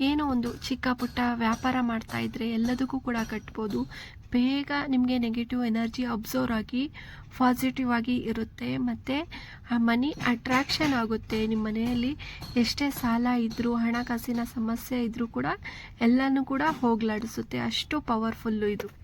ಏನೋ ಒಂದು ಚಿಕ್ಕ ಪುಟ್ಟ ವ್ಯಾಪಾರ ಮಾಡ್ತಾ ಇದ್ರೆ ಎಲ್ಲದಕ್ಕೂ ಕೂಡ ಕಟ್ಬೋದು. ಬೇಗ ನಿಮಗೆ ನೆಗೆಟಿವ್ ಎನರ್ಜಿ ಅಬ್ಸರ್ವ್ ಆಗಿ ಪಾಸಿಟಿವ್ ಆಗಿ ಇರುತ್ತೆ. ಮತ್ತು ಆ ಮನಿ ಅಟ್ರಾಕ್ಷನ್ ಆಗುತ್ತೆ. ನಿಮ್ಮ ಮನೆಯಲ್ಲಿ ಎಷ್ಟೇ ಸಾಲ ಇದ್ದರೂ ಹಣಕಾಸಿನ ಸಮಸ್ಯೆ ಇದ್ದರೂ ಕೂಡ ಎಲ್ಲನೂ ಕೂಡ ಹೋಗ್ಲಾಡಿಸುತ್ತೆ. ಅಷ್ಟು ಪವರ್ಫುಲ್ಲು ಇದು.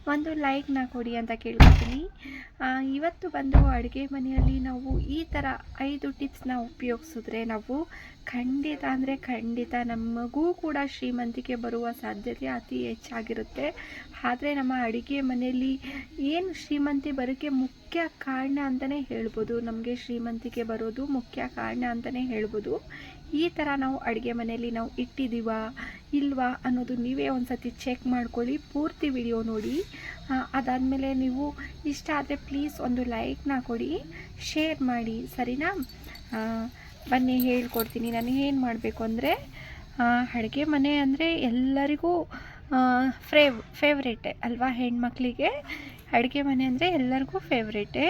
ಒಂದು ಲೈಕ್ನ ಕೊಡಿ ಅಂತ ಕೇಳ್ಕೊತೀನಿ. ಇವತ್ತು ಬಂದು ಅಡುಗೆ ಮನೆಯಲ್ಲಿ ನಾವು ಈ ಥರ ಐದು ಟಿಪ್ಸ್ನ ಉಪಯೋಗಿಸಿದ್ರೆ ನಾವು ಖಂಡಿತ ಅಂದರೆ ಖಂಡಿತ ನಮಗೂ ಕೂಡ ಶ್ರೀಮಂತಿಕೆ ಬರುವ ಸಾಧ್ಯತೆ ಅತಿ ಹೆಚ್ಚಾಗಿರುತ್ತೆ. ಆದರೆ ನಮ್ಮ ಅಡುಗೆ ಮನೆಯಲ್ಲಿ ಏನು ಶ್ರೀಮಂತಿ ಬರೋಕ್ಕೆ ಮುಖ್ಯ ಕಾರಣ ಅಂತಲೇ ಹೇಳ್ಬೋದು. ನಮಗೆ ಶ್ರೀಮಂತಿಕೆ ಬರೋದು ಮುಖ್ಯ ಕಾರಣ ಅಂತಲೇ ಹೇಳ್ಬೋದು. ಈ ಥರ ನಾವು ಅಡುಗೆ ಮನೆಯಲ್ಲಿ ನಾವು ಇಟ್ಟಿದ್ದೀವಾ ಇಲ್ವಾ ಅನ್ನೋದು ನೀವೇ ಒಂದು ಸತಿ ಚೆಕ್ ಮಾಡ್ಕೊಳ್ಳಿ. ಪೂರ್ತಿ ವಿಡಿಯೋ ನೋಡಿ. ಅದಾದಮೇಲೆ ನೀವು ಇಷ್ಟ ಆದರೆ ಪ್ಲೀಸ್ ಒಂದು ಲೈಕ್ನ ಕೊಡಿ. ಶೇರ್ ಮಾಡಿ. ಸರಿನಾ? ಬನ್ನಿ, ಹೇಳ್ಕೊಡ್ತೀನಿ. ನಾನು ಏನು ಮಾಡಬೇಕು ಅಂದರೆ ಅಡುಗೆ ಮನೆ ಅಂದರೆ ಎಲ್ಲರಿಗೂ ಫ್ರೇವ್ ಫೇವ್ರೇಟೆ ಅಲ್ವಾ ಹೆಣ್ಮಕ್ಳಿಗೆ? ಅಡುಗೆ ಮನೆ ಅಂದರೆ ಎಲ್ಲರಿಗೂ ಫೇವ್ರೇಟೆ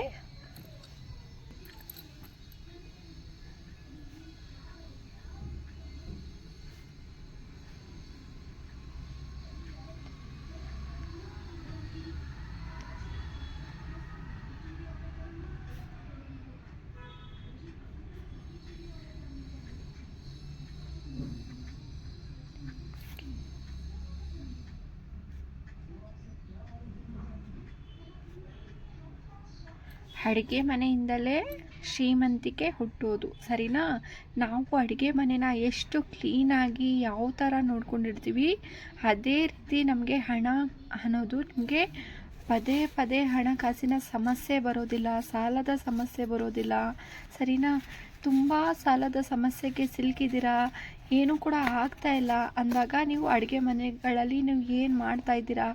ಅಡುಗೆ ಮನೆಯಿಂದಲೇ ಶ್ರೀಮಂತಿಕೆ ಹುಟ್ಟೋದು, ಸರಿನಾ? ನಾವು ಅಡುಗೆ ಮನೆನ ಎಷ್ಟು ಕ್ಲೀನಾಗಿ ಯಾವ ಥರ ನೋಡ್ಕೊಂಡಿರ್ತೀವಿ, ಅದೇ ರೀತಿ ನಮಗೆ ಹಣ ಅನ್ನೋದು ನಿಮಗೆ ಪದೇ ಪದೇ ಹಣಕಾಸಿನ ಸಮಸ್ಯೆ ಬರೋದಿಲ್ಲ, ಸಾಲದ ಸಮಸ್ಯೆ ಬರೋದಿಲ್ಲ, ಸರಿನಾ? ತುಂಬ ಸಾಲದ ಸಮಸ್ಯೆಗೆ ಸಿಲುಕಿದ್ದೀರಾ? ಏನೂ ಕೂಡ ಆಗ್ತಾ ಇಲ್ಲ. ಅಂದಾಗ ನೀವು ಅಡುಗೆ ಮನೆಗಳಲ್ಲಿ ನೀವು ಏನು ಮಾಡ್ತಾ ಇದ್ದೀರಾ?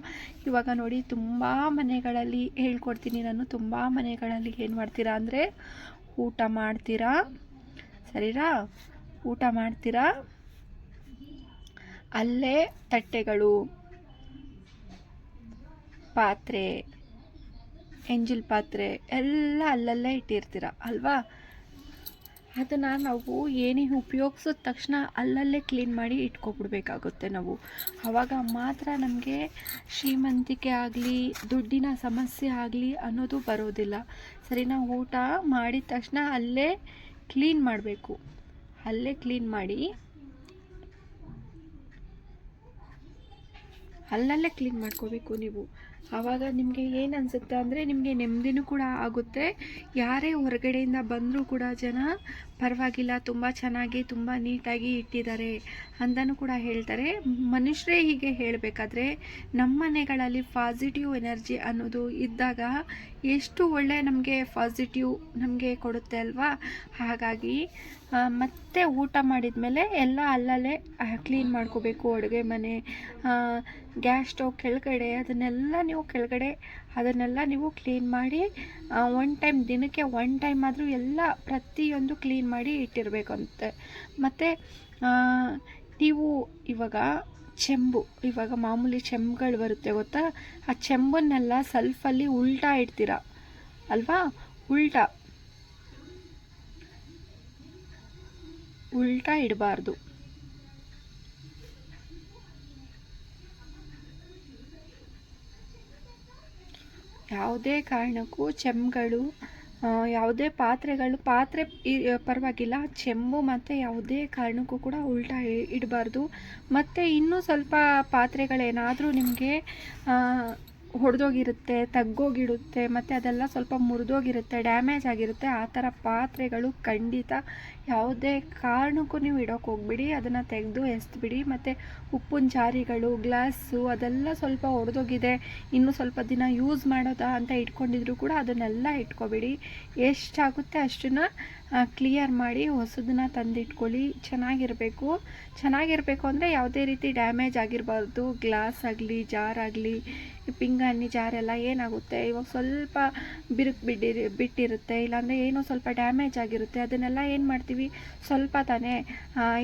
ಇವಾಗ ನೋಡಿ ತುಂಬ ಮನೆಗಳಲ್ಲಿ ಹೇಳ್ಕೊಡ್ತೀನಿ ನಾನು. ತುಂಬ ಮನೆಗಳಲ್ಲಿ ಏನು ಮಾಡ್ತೀರಾ ಅಂದರೆ ಊಟ ಮಾಡ್ತೀರಾ? ಸರಿರಾ ಊಟ ಮಾಡ್ತೀರಾ? ಅಲ್ಲೇ ತಟ್ಟೆಗಳು, ಪಾತ್ರೆ, ಎಂಜಿಲ್ ಪಾತ್ರೆ ಎಲ್ಲ ಅಲ್ಲಲ್ಲೇ ಇಟ್ಟಿರ್ತೀರ, ಅಲ್ವಾ? ಅದನ್ನು ನಾವು ಏನೇ ಉಪಯೋಗಿಸಿದ ತಕ್ಷಣ ಅಲ್ಲಲ್ಲೇ ಕ್ಲೀನ್ ಮಾಡಿ ಇಟ್ಕೊಬಿಡ್ಬೇಕಾಗುತ್ತೆ ನಾವು. ಆವಾಗ ಮಾತ್ರ ನಮಗೆ ಶ್ರೀಮಂತಿಕೆ ಆಗಲಿ, ದುಡ್ಡಿನ ಸಮಸ್ಯೆ ಆಗಲಿ ಅನ್ನೋದು ಬರೋದಿಲ್ಲ. ಸರಿನಾ? ಊಟ ಮಾಡಿದ ತಕ್ಷಣ ಅಲ್ಲೇ ಕ್ಲೀನ್ ಮಾಡಬೇಕು. ಅಲ್ಲೇ ಕ್ಲೀನ್ ಮಾಡಿ, ಅಲ್ಲಲ್ಲೇ ಕ್ಲೀನ್ ಮಾಡ್ಕೋಬೇಕು ನೀವು. ಆವಾಗ ನಿಮಗೆ ಏನು ಅನಿಸುತ್ತೆ ಅಂದರೆ ನಿಮಗೆ ನೆಮ್ಮದಿನೂ ಕೂಡ ಆಗುತ್ತೆ. ಯಾರೇ ಹೊರಗಡೆಯಿಂದ ಬಂದರೂ ಕೂಡ ಜನ ಪರವಾಗಿಲ್ಲ, ತುಂಬ ಚೆನ್ನಾಗಿ, ತುಂಬ ನೀಟಾಗಿ ಇಟ್ಟಿದ್ದಾರೆ ಅಂತಲೂ ಕೂಡ ಹೇಳ್ತಾರೆ. ಮನುಷ್ಯರೇ ಹೀಗೆ ಹೇಳಬೇಕಾದ್ರೆ ನಮ್ಮ ಮನೆಗಳಲ್ಲಿ ಪಾಸಿಟಿವ್ ಎನರ್ಜಿ ಅನ್ನೋದು ಇದ್ದಾಗ ಎಷ್ಟು ಒಳ್ಳೆ ನಮಗೆ ಪಾಸಿಟಿವ್ ನಮಗೆ ಕೊಡುತ್ತೆ ಅಲ್ವಾ? ಹಾಗಾಗಿ ಮತ್ತೆ ಊಟ ಮಾಡಿದ ಮೇಲೆ ಎಲ್ಲ ಅಲ್ಲಲ್ಲೇ ಕ್ಲೀನ್ ಮಾಡ್ಕೋಬೇಕು, ಅಡುಗೆ ಮನೆ ಗ್ಯಾಸ್ ಸ್ಟವ್ ಕೆಳಗಡೆ, ಅದನ್ನೆಲ್ಲ ನೀವು ಕೆಳಗಡೆ, ಅದನ್ನೆಲ್ಲ ನೀವು ಕ್ಲೀನ್ ಮಾಡಿ ಒನ್ ಟೈಮ್ ದಿನಕ್ಕೆ ಒನ್ ಟೈಮ್ ಆದರೂ ಎಲ್ಲ ಪ್ರತಿಯೊಂದು ಕ್ಲೀನ್ ಮಾಡಿ ಇಟ್ಟಿರಬೇಕಂತೆ. ಮತ್ತು ನೀವು ಇವಾಗ ಚೆಂಬು, ಇವಾಗ ಮಾಮೂಲಿ ಚೆಂಬುಗಳು ಬರುತ್ತೆ ಗೊತ್ತಾ? ಆ ಚೆಂಬನ್ನೆಲ್ಲ ಸಲ್ಫಲ್ಲಿ ಉಲ್ಟಾ ಇಡ್ತೀರ? ಅಲ್ವಾ? ಉಲ್ಟಾ. ಉಲ್ಟಾ ಇಡಬಾರ್ದು. ಯಾವುದೇ ಕಾರಣಕ್ಕೂ ಚೆಂಬುಗಳು ಯಾವುದೇ ಪಾತ್ರೆಗಳು, ಪಾತ್ರೆ ಪರವಾಗಿಲ್ಲ, ಚೆಂಬು ಮತ್ತು ಯಾವುದೇ ಕಾರಣಕ್ಕೂ ಕೂಡ ಉಲ್ಟಾ ಇಡಬಾರ್ದು. ಮತ್ತು ಇನ್ನೂ ಸ್ವಲ್ಪ ಪಾತ್ರೆಗಳೇನಾದರೂ ನಿಮಗೆ ಹೊಡೆದೋಗಿರುತ್ತೆ ತಗ್ಗೋಗಿಡುತ್ತೆ ಮತ್ತು ಅದೆಲ್ಲ ಸ್ವಲ್ಪ ಮುರಿದೋಗಿರುತ್ತೆ ಡ್ಯಾಮೇಜ್ ಆಗಿರುತ್ತೆ, ಆ ಥರ ಪಾತ್ರೆಗಳು ಖಂಡಿತ ಯಾವುದೇ ಕಾರಣಕ್ಕೂ ನೀವು ಇಡೋಕೆ ಹೋಗ್ಬಿಡಿ, ಅದನ್ನು ತೆಗೆದು ಎಸ್ದುಬಿಡಿ ಮತ್ತು ಉಪ್ಪಿನ ಜಾರಿಗಳು ಗ್ಲಾಸು ಅದೆಲ್ಲ ಸ್ವಲ್ಪ ಒಡೆದೋಗಿದೆ, ಇನ್ನೂ ಸ್ವಲ್ಪ ದಿನ ಯೂಸ್ ಮಾಡೋದಾ ಅಂತ ಇಟ್ಕೊಂಡಿದ್ರು ಕೂಡ ಅದನ್ನೆಲ್ಲ ಇಟ್ಕೊಬೇಡಿ. ಎಷ್ಟಾಗುತ್ತೆ ಅಷ್ಟನ್ನು ಕ್ಲಿಯರ್ ಮಾಡಿ ಹೊಸದನ್ನ ತಂದಿಟ್ಕೊಳ್ಳಿ, ಚೆನ್ನಾಗಿರಬೇಕು. ಚೆನ್ನಾಗಿರಬೇಕು ಅಂದರೆ ಯಾವುದೇ ರೀತಿ ಡ್ಯಾಮೇಜ್ ಆಗಿರಬಾರ್ದು, ಗ್ಲಾಸ್ ಆಗಲಿ ಜಾರ್ ಆಗಲಿ ಪಿಂಗಾಣಿ ಜಾರೆಲ್ಲ ಏನಾಗುತ್ತೆ? ಇವಾಗ ಸ್ವಲ್ಪ ಬಿರುಕು ಬಿಟ್ಟಿರಿ ಬಿಟ್ಟಿರುತ್ತೆ, ಇಲ್ಲಾಂದರೆ ಏನೋ ಸ್ವಲ್ಪ ಡ್ಯಾಮೇಜ್ ಆಗಿರುತ್ತೆ. ಅದನ್ನೆಲ್ಲ ಏನು ಮಾಡ್ತೀವಿ? ಸ್ವಲ್ಪ ತಾನೇ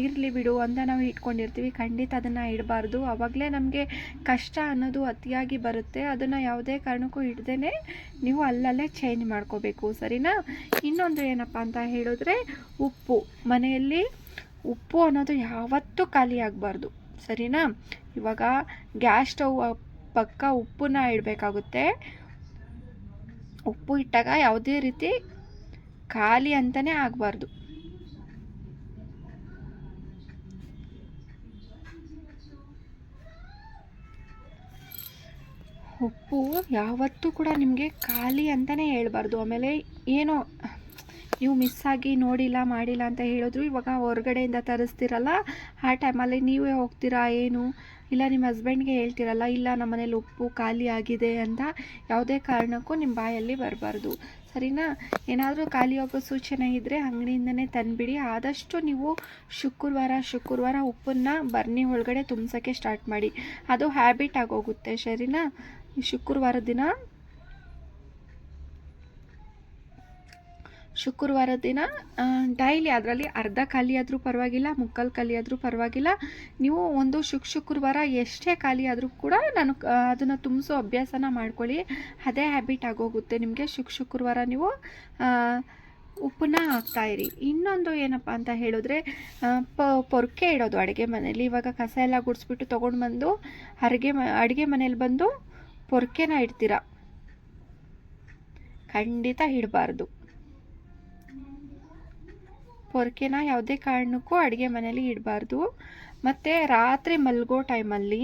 ಇರಲಿ ಬಿಡು ಅಂತ ನಾವು ಇಟ್ಕೊಂಡಿರ್ತೀವಿ. ಖಂಡಿತ ಅದನ್ನು ಇಡಬಾರ್ದು. ಆವಾಗಲೇ ನಮಗೆ ಕಷ್ಟ ಅನ್ನೋದು ಅತಿಯಾಗಿ ಬರುತ್ತೆ. ಅದನ್ನು ಯಾವುದೇ ಕಾರಣಕ್ಕೂ ಇಡ್ದೇ ನೀವು ಅಲ್ಲಲ್ಲೇ ಚೇಂಜ್ ಮಾಡ್ಕೋಬೇಕು. ಸರಿನಾ? ಇನ್ನೊಂದು ಏನಪ್ಪ ಅಂತ ಹೇಳಿದ್ರೆ, ಉಪ್ಪು. ಮನೆಯಲ್ಲಿ ಉಪ್ಪು ಅನ್ನೋದು ಯಾವತ್ತೂ ಖಾಲಿ ಆಗಬಾರ್ದು. ಸರಿನಾ? ಇವಾಗ ಗ್ಯಾಸ್ ಸ್ಟವ್ ಪಕ್ಕ ಉಪ್ಪನ್ನ ಇಡಬೇಕಾಗುತ್ತೆ. ಉಪ್ಪು ಇಟ್ಟಾಗ ಯಾವುದೇ ರೀತಿ ಖಾಲಿ ಅಂತಲೇ ಆಗಬಾರ್ದು. ಉಪ್ಪು ಯಾವತ್ತೂ ಕೂಡ ನಿಮಗೆ ಖಾಲಿ ಅಂತಲೇ ಹೇಳ್ಬಾರ್ದು. ಆಮೇಲೆ ಏನೋ, ನೀವು ಮಿಸ್ ಆಗಿ ನೋಡಿಲ್ಲ, ಮಾಡಿಲ್ಲ ಅಂತ ಹೇಳಿದ್ರು ಇವಾಗ ಹೊರಗಡೆಯಿಂದ ತರಿಸ್ತೀರಲ್ಲ, ಆ ಟೈಮಲ್ಲಿ ನೀವೇ ಹೋಗ್ತೀರಾ, ಏನು? ಇಲ್ಲ, ನಿಮ್ಮ ಹಸ್ಬೆಂಡ್ಗೆ ಹೇಳ್ತಿರಲ್ಲ, ಇಲ್ಲ ನಮ್ಮ ಮನೇಲಿ ಉಪ್ಪು ಖಾಲಿ ಆಗಿದೆ ಅಂತ ಯಾವುದೇ ಕಾರಣಕ್ಕೂ ನಿಮ್ಮ ಬಾಯಲ್ಲಿ ಬರಬಾರ್ದು. ಸರಿನಾ? ಏನಾದರೂ ಖಾಲಿ ಹೋಗೋ ಸೂಚನೆ ಇದ್ದರೆ ಅಂಗಡಿಯಿಂದನೇ ತಂದುಬಿಡಿ. ಆದಷ್ಟು ನೀವು ಶುಕ್ರವಾರ ಶುಕ್ರವಾರ ಉಪ್ಪನ್ನು ಬರ್ನಿ ಒಳಗಡೆ ತುಂಬಿಸೋಕ್ಕೆ ಸ್ಟಾರ್ಟ್ ಮಾಡಿ. ಅದು ಹ್ಯಾಬಿಟ್ ಆಗೋಗುತ್ತೆ, ಸರಿನಾ? ಶುಕ್ರವಾರ ದಿನ ಶುಕ್ರವಾರ ದಿನ ಡೈಲಿ ಅದರಲ್ಲಿ ಅರ್ಧ ಖಾಲಿಯಾದರೂ ಪರವಾಗಿಲ್ಲ, ಮುಕ್ಕಾಲು ಖಾಲಿಯಾದರೂ ಪರವಾಗಿಲ್ಲ. ನೀವು ಒಂದು ಶುಕ್, ಶುಕ್ರವಾರ ಎಷ್ಟೇ ಖಾಲಿ ಆದರೂ ಕೂಡ ನಾನು ಅದನ್ನು ತುಂಬಿಸೋ ಅಭ್ಯಾಸನ ಮಾಡ್ಕೊಳ್ಳಿ. ಅದೇ ಹ್ಯಾಬಿಟ್ ಆಗೋಗುತ್ತೆ ನಿಮಗೆ ಶುಕ್, ಶುಕ್ರವಾರ ನೀವು ಉಪ್ಪನ್ನ ಹಾಕ್ತಾಯಿರಿ ಇನ್ನೊಂದು ಏನಪ್ಪ ಅಂತ ಹೇಳಿದ್ರೆ ಪ, ಪೊರ್ಕೆ ಇಡೋದು ಅಡುಗೆ ಮನೇಲಿ ಇವಾಗ ಕಸ ಎಲ್ಲ ಗುಡಿಸ್ಬಿಟ್ಟು ತೊಗೊಂಡು ಬಂದು ಅಡುಗೆ ಮ, ಅಡುಗೆ ಮನೇಲಿ ಬಂದು ಪೊರ್ಕೆನ ಇಡ್ತೀರ? ಖಂಡಿತ ಇಡಬಾರ್ದು. ಪೊರ್ಕೆನ ಯಾವುದೇ ಕಾರಣಕ್ಕೂ ಅಡುಗೆ ಮನೇಲಿ ಇಡಬಾರ್ದು. ಮತ್ತು ರಾತ್ರಿ ಮಲಗೋ ಟೈಮಲ್ಲಿ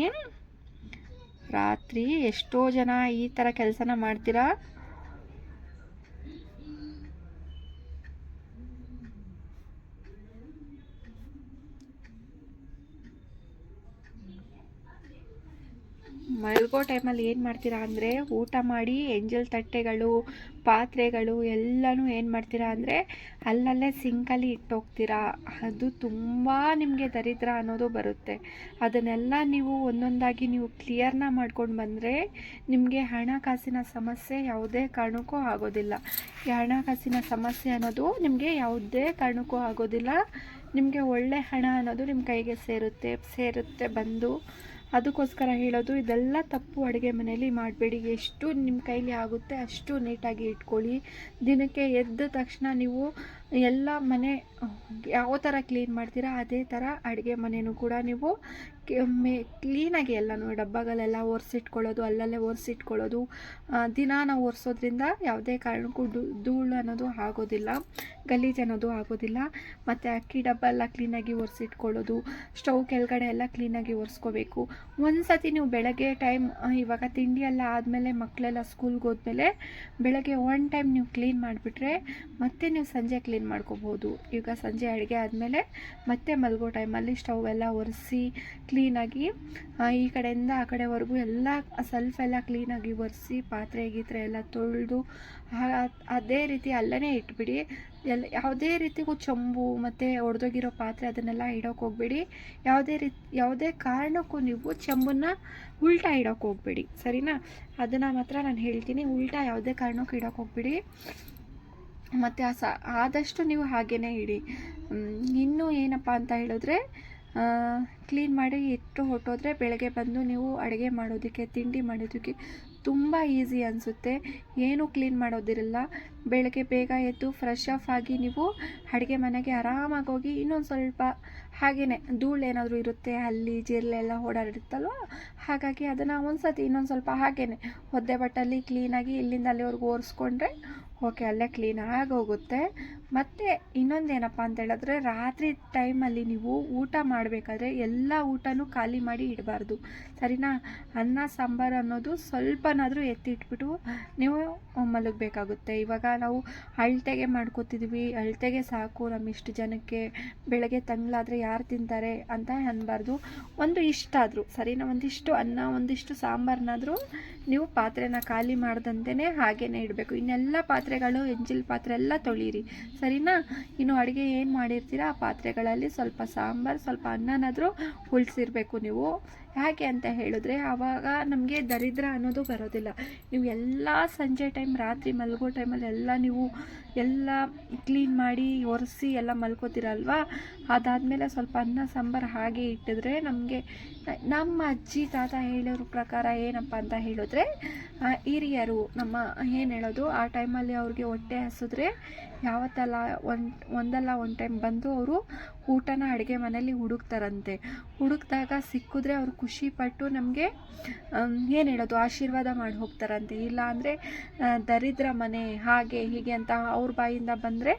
ರಾತ್ರಿ ಎಷ್ಟೋ ಜನ ಈ ಥರ ಕೆಲಸನ ಮಾಡ್ತೀರಾ? ಮಲಗೋ ಟೈಮಲ್ಲಿ ಏನು ಮಾಡ್ತೀರಾ ಅಂದರೆ ಊಟ ಮಾಡಿ ಎಂಜಲ್ ತಟ್ಟೆಗಳು, ಪಾತ್ರೆಗಳು ಎಲ್ಲನೂ ಏನು ಮಾಡ್ತೀರಾ ಅಂದರೆ ಅಲ್ಲಲ್ಲೇ ಸಿಂಕಲ್ಲಿ ಇಟ್ಟೋಗ್ತೀರಾ. ಅದು ತುಂಬ ನಿಮಗೆ ದರಿದ್ರ ಅನ್ನೋದು ಬರುತ್ತೆ. ಅದನ್ನೆಲ್ಲ ನೀವು ಒಂದೊಂದಾಗಿ ನೀವು ಕ್ಲಿಯರ್ನ ಮಾಡ್ಕೊಂಡು ಬಂದರೆ ನಿಮಗೆ ಹಣಕಾಸಿನ ಸಮಸ್ಯೆ ಯಾವುದೇ ಕಾರಣಕ್ಕೂ ಆಗೋದಿಲ್ಲ. ಈ ಹಣಕಾಸಿನ ಸಮಸ್ಯೆ ಅನ್ನೋದು ನಿಮಗೆ ಯಾವುದೇ ಕಾರಣಕ್ಕೂ ಆಗೋದಿಲ್ಲ. ನಿಮಗೆ ಒಳ್ಳೆ ಹಣ ಅನ್ನೋದು ನಿಮ್ಮ ಕೈಗೆ ಸೇರುತ್ತೆ ಸೇರುತ್ತೆ, ಬಂದು ಅದಕ್ಕೋಸ್ಕರ ಹೇಳೋದು, ಇದೆಲ್ಲ ತಪ್ಪು ಅಡುಗೆ ಮನೆಯಲ್ಲಿ ಮಾಡಬೇಡಿ. ಎಷ್ಟು ನಿಮ್ಮ ಕೈಲಿ ಆಗುತ್ತೆ ಅಷ್ಟು ನೀಟಾಗಿ ಇಟ್ಕೊಳ್ಳಿ. ದಿನಕ್ಕೆ ಎದ್ದ ತಕ್ಷಣ ನೀವು ಎಲ್ಲ ಮನೆ, ಯಾವ ಥರ ಕ್ಲೀನ್ ಮಾಡ್ತೀರಾ, ಅದೇ ಥರ ಅಡುಗೆ ಮನೆಯೂ ಕೂಡ ನೀವು ಮೇ ಕ್ಲೀನಾಗಿ ಎಲ್ಲನೂ ಡಬ್ಬಗಳೆಲ್ಲ ಒರೆಸಿಟ್ಕೊಳ್ಳೋದು, ಅಲ್ಲಲ್ಲೇ ಒರೆಸಿಟ್ಕೊಳ್ಳೋದು ದಿನ ನಾವು ಒರೆಸೋದ್ರಿಂದ ಯಾವುದೇ ಕಾರಣಕ್ಕೂ ಧೂಳು ಅನ್ನೋದು ಆಗೋದಿಲ್ಲ, ಗಲೀಜು ಅನ್ನೋದು ಆಗೋದಿಲ್ಲ. ಮತ್ತು ಅಕ್ಕಿ ಡಬ್ಬ ಎಲ್ಲ ಕ್ಲೀನಾಗಿ ಒರೆಸಿಟ್ಕೊಳ್ಳೋದು, ಸ್ಟವ್ ಕೆಳಗಡೆ ಎಲ್ಲ ಕ್ಲೀನಾಗಿ ಒರೆಸ್ಕೋಬೇಕು. ಒಂದು ಸತಿ ನೀವು ಬೆಳಗ್ಗೆ ಟೈಮ್ ಇವಾಗ ತಿಂಡಿ ಎಲ್ಲ ಆದಮೇಲೆ ಮಕ್ಕಳೆಲ್ಲ ಸ್ಕೂಲ್ಗೆ ಹೋದ್ಮೇಲೆ ಬೆಳಗ್ಗೆ ಒನ್ ಟೈಮ್ ನೀವು ಕ್ಲೀನ್ ಮಾಡಿಬಿಟ್ರೆ ಮತ್ತೆ ನೀವು ಸಂಜೆ ಕ್ಲೀನ್ ಮಾಡ್ಕೋಬೋದು. ಈಗ ಸಂಜೆ ಅಡುಗೆ ಆದಮೇಲೆ ಮತ್ತೆ ಮಲಗೋ ಟೈಮಲ್ಲಿ ಸ್ಟವ್ ಎಲ್ಲ ಒರೆಸಿ ಕ್ಲೀನಾಗಿ ಈ ಕಡೆಯಿಂದ ಆ ಕಡೆವರೆಗೂ ಎಲ್ಲ ಸೆಲ್ಫ್ ಎಲ್ಲ ಕ್ಲೀನಾಗಿ ಒರೆಸಿ, ಪಾತ್ರೆ ಗೀತ್ರೆ ಎಲ್ಲ ತೊಳೆದು ಅದೇ ರೀತಿ ಅಲ್ಲೇ ಇಟ್ಬಿಡಿ. ಎಲ್ಲ, ಯಾವುದೇ ರೀತಿಗೂ ಚೊಂಬು ಮತ್ತು ಒಡೆದೋಗಿರೋ ಪಾತ್ರೆ ಅದನ್ನೆಲ್ಲ ಇಡೋಕೆ ಹೋಗ್ಬೇಡಿ. ಯಾವುದೇ ರೀತಿ ಯಾವುದೇ ಕಾರಣಕ್ಕೂ ನೀವು ಚಂಬನ್ನ ಉಲ್ಟಾ ಇಡೋಕೆ ಹೋಗ್ಬೇಡಿ. ಸರಿನಾ? ಅದನ್ನು ಮಾತ್ರ ನಾನು ಹೇಳ್ತೀನಿ. ಉಲ್ಟಾ ಯಾವುದೇ ಕಾರಣಕ್ಕೂ ಇಡೋಕೆ ಹೋಗ್ಬೇಡಿ. ಮತ್ತು ಆ ಆದಷ್ಟು ನೀವು ಹಾಗೇ ಇಡಿ. ಇನ್ನೂ ಏನಪ್ಪ ಅಂತ ಹೇಳಿದ್ರೆ ಕ್ಲೀನ್ ಮಾಡಿ ಇಟ್ಟು ಹೊಟ್ಟೋದ್ರೆ ಬೆಳಗ್ಗೆ ಬಂದು ನೀವು ಅಡುಗೆ ಮಾಡೋದಕ್ಕೆ, ತಿಂಡಿ ಮಾಡೋದಕ್ಕೆ ತುಂಬ ಈಸಿ ಅನಿಸುತ್ತೆ. ಏನೂ ಕ್ಲೀನ್ ಮಾಡೋದಿರಲ್ಲ. ಬೆಳಗ್ಗೆ ಬೇಗ ಎದ್ದು ಫ್ರೆಶ್ ಆಫ್ ಆಗಿ ನೀವು ಅಡುಗೆ ಮನೆಗೆ ಆರಾಮಾಗಿ ಹೋಗಿ ಇನ್ನೊಂದು ಸ್ವಲ್ಪ ಹಾಗೆಯೇ ಧೂಳು ಏನಾದರೂ ಇರುತ್ತೆ, ಅಲ್ಲಿ ಜಿರಳೆಲ್ಲ ಓಡಾಡಿರುತ್ತಲ್ವ? ಹಾಗಾಗಿ ಅದನ್ನು ಒಂದು ಸತಿ ಇನ್ನೊಂದು ಸ್ವಲ್ಪ ಹಾಗೇ ಒದ್ದೆ ಬಟ್ಟಲ್ಲಿ ಕ್ಲೀನಾಗಿ ಇಲ್ಲಿಂದ ಅಲ್ಲಿವರೆಗೂ ಒರೆಸ್ಕೊಂಡ್ರೆ ಓಕೆ ಅಲ್ಲೇ ಕ್ಲೀನಾಗಿ ಹೋಗುತ್ತೆ. ಮತ್ತು ಇನ್ನೊಂದೇನಪ್ಪ ಅಂತ ಹೇಳಿದ್ರೆ ರಾತ್ರಿ ಟೈಮಲ್ಲಿ ನೀವು ಊಟ ಮಾಡಬೇಕಾದ್ರೆ ಎಲ್ಲ ಊಟನೂ ಖಾಲಿ ಮಾಡಿ ಇಡಬಾರ್ದು. ಸರಿನಾ? ಅನ್ನ, ಸಾಂಬಾರು ಅನ್ನೋದು ಸ್ವಲ್ಪನಾದರೂ ಎತ್ತಿಟ್ಬಿಟ್ಟು ನೀವು ಮಲಗಬೇಕಾಗುತ್ತೆ. ಇವಾಗ ನಾವು ಅಳತೆಗೆ ಮಾಡ್ಕೋತಿದ್ವಿ, ಅಳತೆಗೆ ಸಾಕು, ನಮ್ಮಿಷ್ಟು ಜನಕ್ಕೆ ಬೆಳಗ್ಗೆ ತಂಗ್ಳಾದರೆ ಯಾರು ತಿಂತಾರೆ ಅಂತ ಅನ್ನಬಾರ್ದು ಒಂದು ಇಷ್ಟಾದರೂ, ಸರಿನಾ? ಒಂದಿಷ್ಟು ಅನ್ನ, ಒಂದಿಷ್ಟು ಸಾಂಬಾರನ್ನಾದರೂ ನೀವು ಪಾತ್ರೆನ ಖಾಲಿ ಮಾಡ್ದಂತೆಯೇ ಹಾಗೇ ಇಡಬೇಕು. ಇನ್ನೆಲ್ಲ ಪಾತ್ರೆಗಳು, ಎಂಜಿಲ್ ಪಾತ್ರೆ ಎಲ್ಲ ತೊಳೀರಿ. ಸರಿನಾ? ಇನ್ನು ಅಡುಗೆ ಏನು ಮಾಡಿರ್ತೀರ? ಆ ಪಾತ್ರೆಗಳಲ್ಲಿ ಸ್ವಲ್ಪ ಸಾಂಬಾರು, ಸ್ವಲ್ಪ ಅನ್ನನಾದರೂ ಉಳಿಸಿರ್ಬೇಕು ನೀವು. ಯಾಕೆ ಅಂತ ಹೇಳಿದ್ರೆ ಆವಾಗ ನಮಗೆ ದರಿದ್ರ ಅನ್ನೋದು ಬರೋದಿಲ್ಲ. ನೀವು ಎಲ್ಲ ಸಂಜೆ ಟೈಮ್ ರಾತ್ರಿ ಮಲಗೋ ಟೈಮಲ್ಲಿ ಎಲ್ಲ ನೀವು ಎಲ್ಲ ಕ್ಲೀನ್ ಮಾಡಿ ಒರೆಸಿ ಎಲ್ಲ ಮಲ್ಕೋತೀರಲ್ವಾ? ಅದಾದಮೇಲೆ ಸ್ವಲ್ಪ ಅನ್ನ, ಸಾಂಬಾರು ಹಾಗೆ ಇಟ್ಟಿದ್ರೆ ನಮಗೆ ನಮ್ಮ ಅಜ್ಜಿ, ತಾತ ಹೇಳೋರ ಪ್ರಕಾರ ಏನಪ್ಪ ಅಂತ ಹೇಳಿದ್ರೆ ಹಿರಿಯರು ನಮ್ಮ ಏನು ಹೇಳೋದು, ಆ ಟೈಮಲ್ಲಿ ಅವ್ರಿಗೆ ಹೊಟ್ಟೆ ಹಸಿದ್ರೆ ಯಾವತ್ತಲ್ಲ, ಒಂದು, ಒಂದಲ್ಲ ಒಂದು ಟೈಮ್ ಬಂದು ಅವರು ಊಟನ ಅಡುಗೆ ಮನೇಲಿ ಹುಡುಕ್ತಾರಂತೆ. ಹುಡುಕ್ದಾಗ ಸಿಕ್ಕಿದ್ರೆ ಅವರು ಖುಷಿಪಟ್ಟು ನಮಗೆ ಏನು ಹೇಳೋದು, ಆಶೀರ್ವಾದ ಮಾಡಿ ಹೋಗ್ತಾರಂತೆ. ಇಲ್ಲ ಅಂದರೆ ದರಿದ್ರ ಮನೆ, ಹಾಗೆ ಹೀಗೆ ಅಂತ ಅವ್ರ ಬಾಯಿಂದ ಬಂದರೆ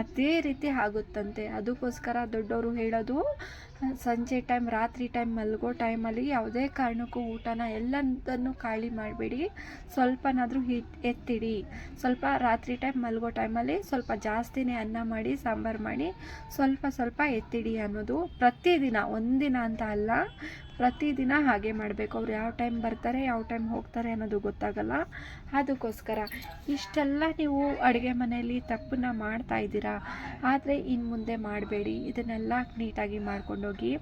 ಅದೇ ರೀತಿ ಆಗುತ್ತಂತೆ. ಅದಕ್ಕೋಸ್ಕರ ದೊಡ್ಡವರು ಹೇಳೋದು ಸಂಜೆ ಟೈಮ್, ರಾತ್ರಿ ಟೈಮ್, ಮಲಗೋ ಟೈಮಲ್ಲಿ ಯಾವುದೇ ಕಾರಣಕ್ಕೂ ಊಟನ ಎಲ್ಲದನ್ನು ಖಾಲಿ ಮಾಡಬೇಡಿ. ಸ್ವಲ್ಪನಾದರೂ ಹಿಟ್ ಎತ್ತಿಡಿ. ಸ್ವಲ್ಪ ರಾತ್ರಿ ಟೈಮ್, ಮಲಗೋ ಟೈಮಲ್ಲಿ ಸ್ವಲ್ಪ ಜಾಸ್ತಿನೇ ಅನ್ನ ಮಾಡಿ, ಸಾಂಬಾರು ಮಾಡಿ ಸ್ವಲ್ಪ ಸ್ವಲ್ಪ ಎತ್ತಿಡಿ ಅನ್ನೋದು ಪ್ರತಿದಿನ, ಒಂದಿನ ಅಂತ ಅಲ್ಲ. ಪ್ರತಿದಿನ ಹಾಗೆ ಮಾಡಬೇಕು. ಅವ್ರು ಯಾವ ಟೈಮ್ ಬರ್ತಾರೆ, ಯಾವ ಟೈಮ್ ಹೋಗ್ತಾರೆ ಅನ್ನೋದು ಗೊತ್ತಾಗಲ್ಲ. ಅದಕ್ಕೋಸ್ಕರ ಇಷ್ಟೆಲ್ಲ ನೀವು ಅಡುಗೆ ಮನೆಯಲ್ಲಿ ತಪ್ಪನ್ನ ಮಾಡ್ತಾ ಇದ್ದೀರಾ? ಆದರೆ ಇನ್ನು ಮುಂದೆ ಮಾಡಬೇಡಿ. ಇದನ್ನೆಲ್ಲ ನೀಟಾಗಿ ಮಾಡ್ಕೊಂಡೋಗಿ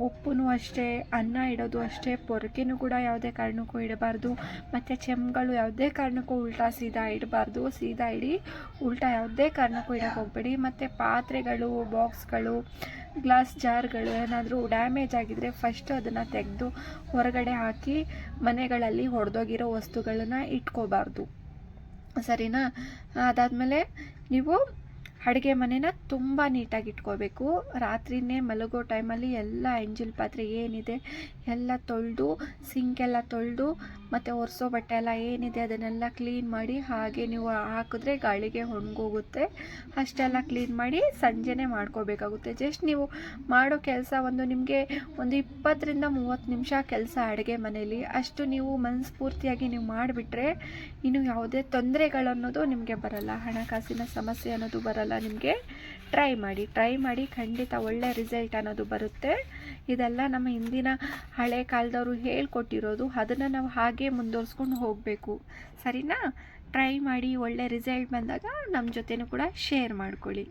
ಉಪ್ಪು ಅಷ್ಟೇ, ಅನ್ನ ಇಡೋದು ಅಷ್ಟೇ, ಪೊರಕೆನೂ ಕೂಡ ಯಾವುದೇ ಕಾರಣಕ್ಕೂ ಇಡಬಾರ್ದು, ಮತ್ತು ಚೆಮ್ಗಳು ಯಾವುದೇ ಕಾರಣಕ್ಕೂ ಉಲ್ಟಾ ಸೀದಾ ಇಡಬಾರ್ದು. ಸೀದಾ ಇಡಿ, ಉಲ್ಟಾ ಯಾವುದೇ ಕಾರಣಕ್ಕೂ ಇಡಕ್ಕೆ ಹೋಗಬೇಡಿ. ಮತ್ತು ಪಾತ್ರೆಗಳು, ಬಾಕ್ಸ್ಗಳು ಗ್ಲಾಸ್ ಜಾರ್ಗಳು ಏನಾದರೂ ಡ್ಯಾಮೇಜ್ ಆಗಿದ್ದರೆ ಫಸ್ಟ್ ಅದನ್ನು ತೆಗೆದು ಹೊರಗಡೆ ಹಾಕಿ ಮನೆಗಳಲ್ಲಿ ಹೊಡೆದೋಗಿರೋ ವಸ್ತುಗಳನ್ನು ಇಟ್ಕೋಬಾರ್ದು. ಸರಿನಾ? ಅದಾದಮೇಲೆ ನೀವು ಅಡುಗೆ ಮನೆನ ತುಂಬ ನೀಟಾಗಿ ಇಟ್ಕೋಬೇಕು. ರಾತ್ರಿನೇ ಮಲಗೋ ಟೈಮಲ್ಲಿ ಎಲ್ಲ ಎಂಜಿಲ್ ಪಾತ್ರೆ ಏನಿದೆ ಎಲ್ಲ ತೊಳೆದು ಸಿಂಕೆಲ್ಲ ತೊಳೆದು, ಮತ್ತು ಒರೆಸೋ ಬಟ್ಟೆ ಎಲ್ಲ ಏನಿದೆ ಅದನ್ನೆಲ್ಲ ಕ್ಲೀನ್ ಮಾಡಿ ಹಾಗೆ ನೀವು ಹಾಕಿದ್ರೆ ಗಾಳಿಗೆ ಒಣಗೋಗುತ್ತೆ ಅಷ್ಟೆಲ್ಲ ಕ್ಲೀನ್ ಮಾಡಿ ಸಂಜೆನೇ ಮಾಡ್ಕೋಬೇಕಾಗುತ್ತೆ. ಜಸ್ಟ್ ನೀವು ಮಾಡೋ ಕೆಲಸ ಒಂದು ನಿಮಗೆ ಒಂದು ಇಪ್ಪತ್ತರಿಂದ ಮೂವತ್ತು ನಿಮಿಷ ಕೆಲಸ ಅಡುಗೆ ಮನೇಲಿ. ಅಷ್ಟು ನೀವು ಮನಸ್ಫೂರ್ತಿಯಾಗಿ ನೀವು ಮಾಡಿಬಿಟ್ರೆ ಇನ್ನು ಯಾವುದೇ ತೊಂದರೆಗಳನ್ನೋದು ನಿಮಗೆ ಬರಲ್ಲ. ಹಣಕಾಸಿನ ಸಮಸ್ಯೆ ಅನ್ನೋದು ಬರಲ್ಲ. ನಿಮಗೆ ಟ್ರೈ ಮಾಡಿ ಟ್ರೈ ಮಾಡಿ ಖಂಡಿತ ಒಳ್ಳೆ ರಿಸಲ್ಟ್ ಅನ್ನೋದು ಬರುತ್ತೆ. ಇದೆಲ್ಲ ನಮ್ಮ ಹಿಂದಿನ ಹಳೆ ಕಾಲದವರು ಹೇಳ್ಕೊಟ್ಟಿರೋದು, ಅದನ್ನು ನಾವು ಹಾಗೆ ಮುಂದುವರ್ಸ್ಕೊಂಡು ಹೋಗಬೇಕು. ಸರಿನಾ? ಟ್ರೈ ಮಾಡಿ ಒಳ್ಳೆ ರಿಸಲ್ಟ್ ಬಂದಾಗ ನಮ್ಮ ಜೊತೆನೂ ಕೂಡ ಶೇರ್ ಮಾಡ್ಕೊಳ್ಳಿ.